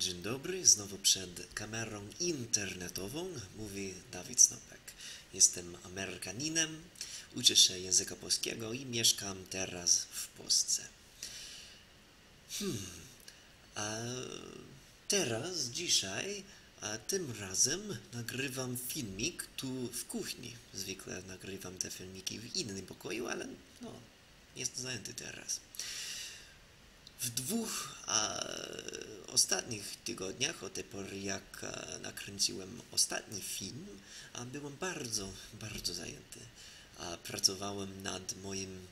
Dzień dobry, znowu przed kamerą internetową mówi Dawid Snopek. Jestem Amerykaninem, uczę się języka polskiego i mieszkam teraz w Polsce. Hmm, a teraz, dzisiaj, a tym razem nagrywam filmik tu w kuchni. Zwykle nagrywam te filmiki w innym pokoju, ale no, jest zajęty teraz. W dwóch a, ostatnich tygodniach, od tej pory jak a, nakręciłem ostatni film, a, byłem bardzo, bardzo zajęty. A, pracowałem nad moim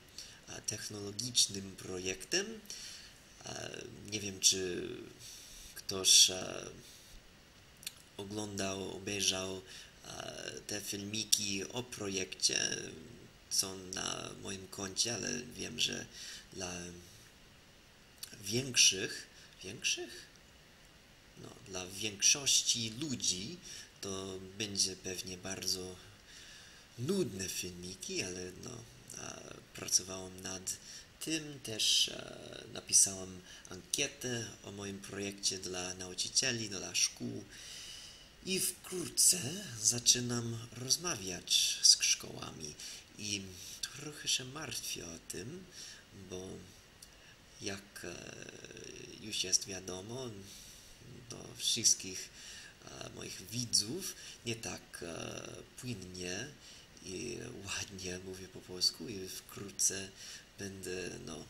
a, technologicznym projektem. A, nie wiem, czy ktoś a, oglądał, obejrzał a, te filmiki o projekcie, są na moim koncie, ale wiem, że dla większych, większych? No, dla większości ludzi to będzie pewnie bardzo nudne filmiki, ale no, pracowałem nad tym, też napisałem ankietę o moim projekcie dla nauczycieli, dla szkół i wkrótce zaczynam rozmawiać z szkołami i trochę się martwię o tym, bo jak e, już jest wiadomo, do wszystkich e, moich widzów nie tak e, płynnie i ładnie mówię po polsku i wkrótce będę, no,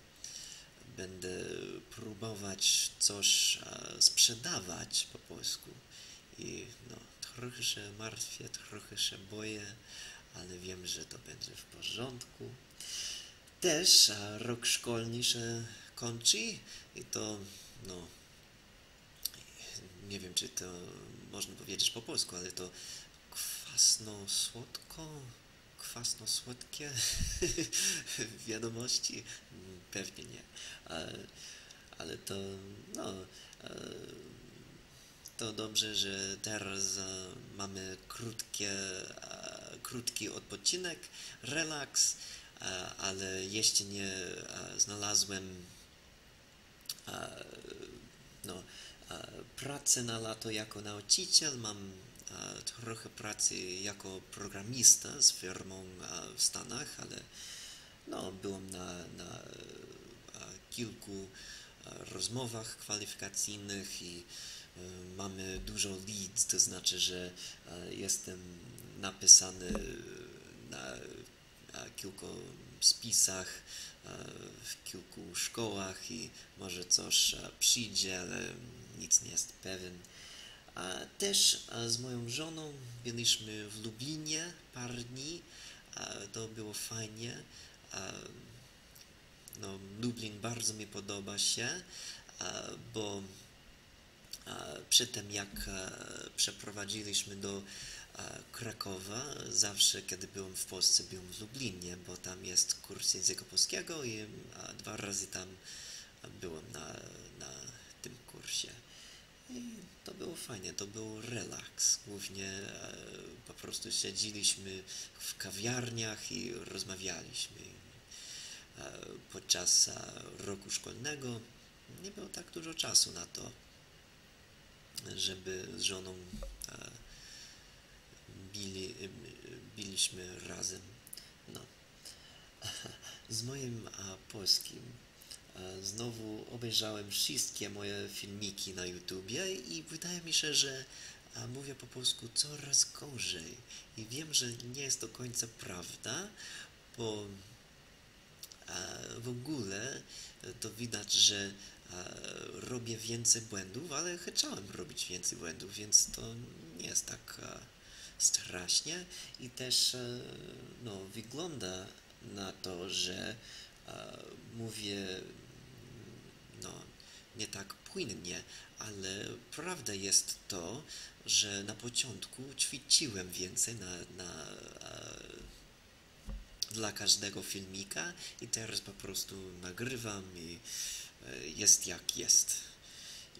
będę próbować coś sprzedawać po polsku i no, trochę się martwię, trochę się boję, ale wiem, że to będzie w porządku. Też rok szkolny się kończy i to, no, nie wiem, czy to można powiedzieć po polsku, ale to kwasno-słodko, kwasno-słodkie wiadomości? Pewnie nie. Ale to, no, to dobrze, że teraz mamy krótkie, krótki odpoczynek, relaks, ale jeszcze nie znalazłem no, pracę na lato jako nauczyciel, mam trochę pracy jako programista z firmą w Stanach, ale no, byłem na, na kilku rozmowach kwalifikacyjnych i mamy dużo leads, to znaczy, że jestem napisany na kilku spisach w kilku szkołach i może coś przyjdzie, ale nic nie jest pewien. Też z moją żoną byliśmy w Lublinie parę dni, to było fajnie. No, Lublin bardzo mi podoba się, bo przedtem jak przeprowadziliśmy do Krakowa. Zawsze, kiedy byłem w Polsce, byłem w Lublinie, bo tam jest kurs języka polskiego i dwa razy tam byłem na, na tym kursie. I to było fajnie, to był relaks. Głównie po prostu siedzieliśmy w kawiarniach i rozmawialiśmy. Podczas roku szkolnego nie było tak dużo czasu na to, żeby z żoną bili, biliśmy razem. No. Z moim polskim znowu obejrzałem wszystkie moje filmiki na YouTubie i wydaje mi się, że mówię po polsku coraz gorzej. I wiem, że nie jest do końca prawda, bo w ogóle to widać, że robię więcej błędów, ale chciałem robić więcej błędów, więc to nie jest tak strasznie i też no, wygląda na to, że mówię no, nie tak płynnie, ale prawda jest to, że na początku ćwiczyłem więcej na, na dla każdego filmika i teraz po prostu nagrywam i jest jak jest.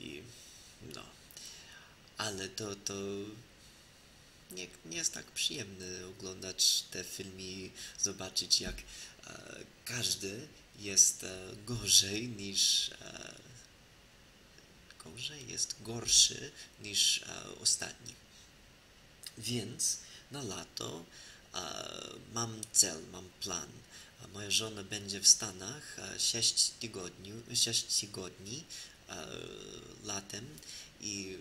I no. Ale to, to nie, nie jest tak przyjemne oglądać te filmy, zobaczyć jak e, każdy jest e, gorzej niż e, może jest gorszy niż ostatni. Więc na lato mam cel, mam plan. Moja żona będzie w Stanach 6 tygodni, 6 tygodni latem i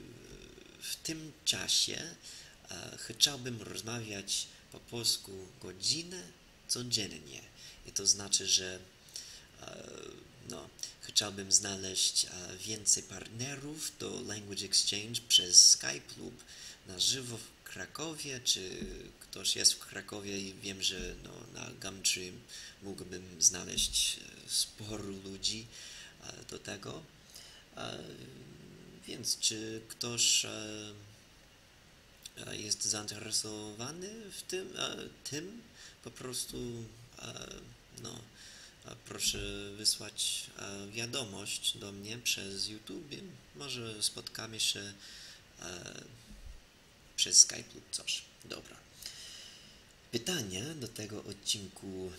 w tym czasie chciałbym rozmawiać po polsku godzinę codziennie. I to znaczy, że no, chciałbym znaleźć więcej partnerów do Language Exchange przez Skype lub na żywo w Krakowie, czy ktoś jest w Krakowie i wiem, że no, na Gumtree mógłbym znaleźć sporo ludzi do tego. Więc czy ktoś jest zainteresowany w tym, tym po prostu no, proszę wysłać wiadomość do mnie przez YouTube. Może spotkamy się przez Skype lub coś. Dobra. Pytanie do tego odcinku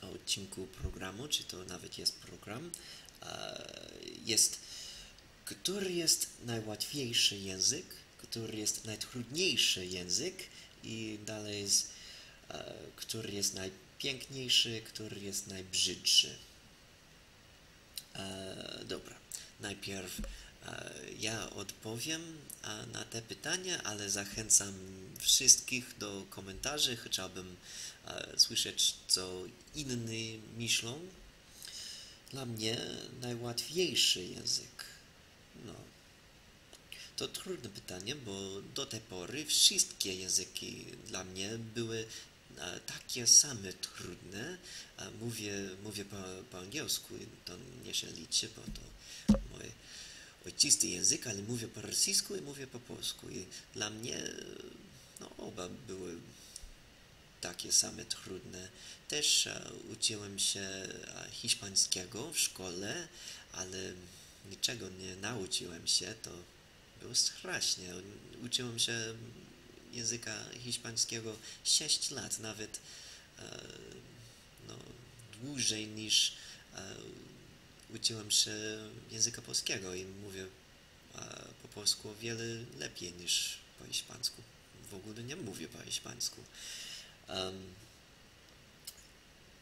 odcinku programu, czy to nawet jest program, jest który jest najłatwiejszy język, który jest najtrudniejszy język i dalej jest, który jest najpiękniejszy, który jest najbrzydszy. Dobra, najpierw ja odpowiem na te pytania, ale zachęcam wszystkich do komentarzy. Chciałbym słyszeć, co inni myślą. Dla mnie najłatwiejszy język. No, to trudne pytanie, bo do tej pory wszystkie języki dla mnie były takie same trudne. Mówię, mówię po, po angielsku, to nie się liczy, bo to mój ojczysty język, ale mówię po rosyjsku i mówię po polsku. I dla mnie no, oba były takie same trudne. Też uczyłem się hiszpańskiego w szkole, ale niczego nie nauczyłem się, to było strasznie. Uczyłem się języka hiszpańskiego 6 lat, nawet no, dłużej niż uczyłem się języka polskiego i mówię po polsku o wiele lepiej niż po hiszpańsku. W ogóle nie mówię po hiszpańsku. Um,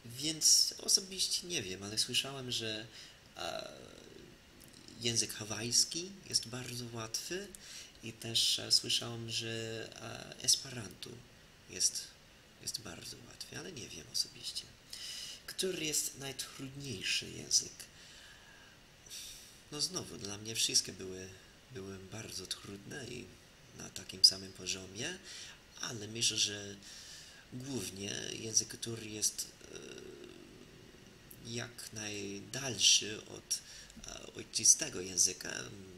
więc osobiście nie wiem, ale słyszałem, że język hawajski jest bardzo łatwy i też słyszałem, że Esperanto jest, jest bardzo łatwy, ale nie wiem osobiście. Który jest najtrudniejszy język? No znowu, dla mnie wszystkie były, były bardzo trudne i na takim samym poziomie, ale myślę, że głównie język, który jest jak najdalszy od ojczystego języka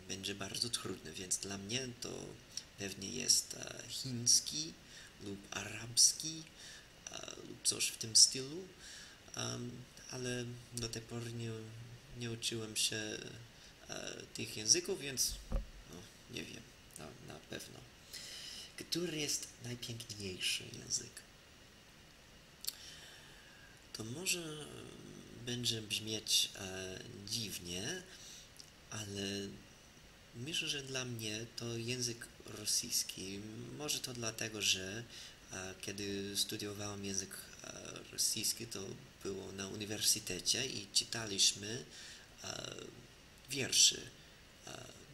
będzie bardzo trudny, więc dla mnie to pewnie jest chiński lub arabski lub coś w tym stylu, ale do tej pory nie, nie uczyłem się tych języków, więc no, nie wiem na, na pewno. Który jest najpiękniejszy język? To może będzie brzmieć e, dziwnie, ale myślę, że dla mnie to język rosyjski. Może to dlatego, że e, kiedy studiowałem język e, rosyjski, to było na uniwersytecie i czytaliśmy wierszy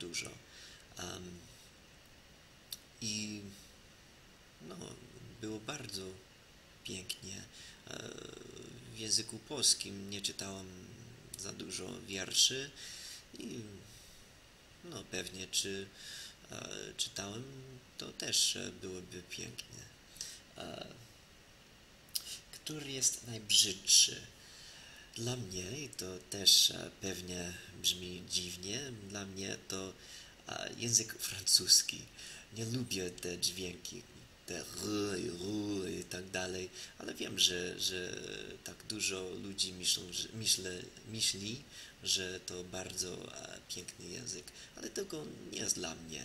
dużo. I no, było bardzo pięknie. E, w języku polskim nie czytałem za dużo wierszy i no pewnie czy e, czytałem, to też byłoby piękne. E, który jest najbrzydszy? Dla mnie, i to też pewnie brzmi dziwnie, dla mnie to język francuski. Nie lubię te dźwięki, te r i r i tak dalej, ale wiem, że, że tak dużo ludzi myślą, że, myśli, że to bardzo piękny język, ale tego nie jest dla mnie.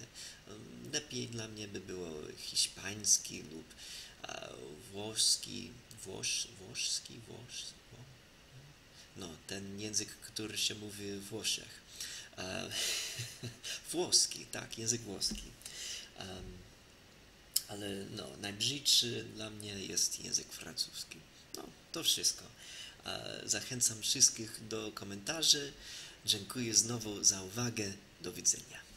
Lepiej dla mnie by było hiszpański lub włoski, włosz, włoski, włosz, no, ten język, który się mówi w Włoszech. E, włoski, tak, język włoski. Ale no, najbliższy dla mnie jest język francuski. No, to wszystko. Zachęcam wszystkich do komentarzy. Dziękuję znowu za uwagę. Do widzenia.